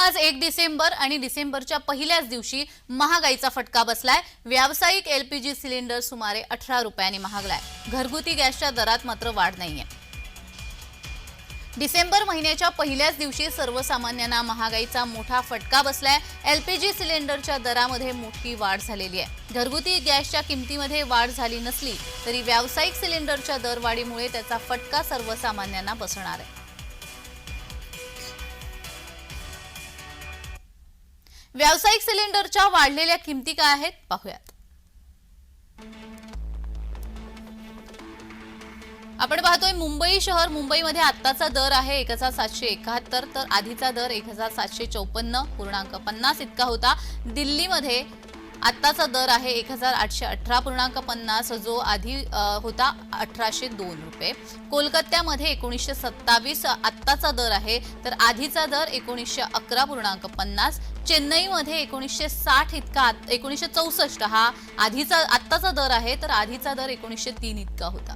आज एक डिसेंबर आणि डिसेंबरच्या पहिल्याच दिवशी महागाईचा फटका बसलाय. व्यावसायिक एलपीजी सिलेंडर सुमारे अठरा रुपयांनी महागलाय. घरगुती गॅसच्या दरात मात्र वाढ नाहीये. डिसेंबर महिन्याच्या पहिल्याच दिवशी सर्वसामान्यांना महागाईचा मोठा फटका बसलाय. एलपीजी सिलेंडरच्या दरामध्ये मोठी वाढ झालेली आहे. घरगुती गॅसच्या किमतीमध्ये वाढ झाली नसली तरी व्यावसायिक सिलेंडरच्या दरवाढीमुळे त्याचा फटका सर्वसामान्यांना बसणार आहे. व्यावसायिक सिलेंडरच्या वाढलेल्या किमती काय आहेत? पाहूयात. आपण पाहतोय मुंबई शहर मुंबईमध्ये आत्ताचा दर आहे एक हजार सातशे एकाहत्तर तर आधीचा दर एक हजार सातशे चौपन्न पूर्णांक पन्नास इतका होता. दिल्लीमध्ये आत्ताचा दर आहे एक हजार आठशे अठरा पूर्णांक पन्नास जो आधी होता अठराशे दोन रुपये. कोलकात्यामध्ये एकोणीसशे सत्तावीस आत्ताचा दर आहे तर आधीचा दर एकोणीसशे अकरा पूर्णांक पन्नास. चेन्नईमध्ये एकोणीसशे साठ इतका आत- एकोणीसशे चौसष्ट हा आधीचा आत्ताचा दर आहे तर आधीचा दर एकोणीसशे तीन इतका होता.